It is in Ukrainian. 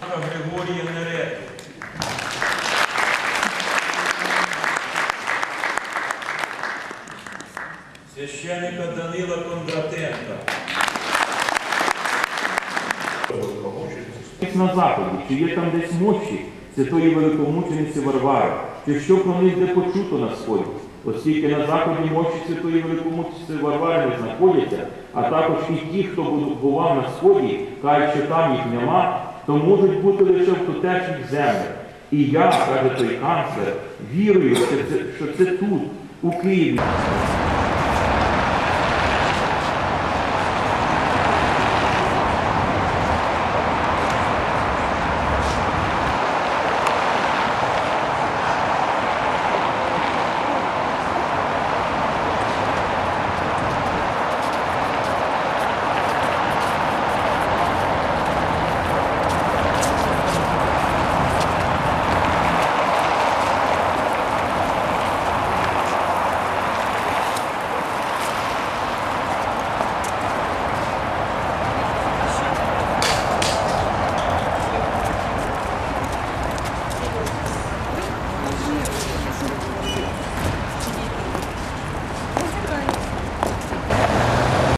Григорія Нерети. Священника Данила Кондратенка. на заході, чи є там десь мощі святої великомучениці Варвари, чи що про них де почуто на сході, оскільки на заході мощі святої Великомучці Варвари знаходяться, а також і ті, хто бував на сході, кажуть, що там їх нема, то можуть бути лише в тутешніх землях. І я, каже той канцлер, вірую, що це, що це тут, у Києві.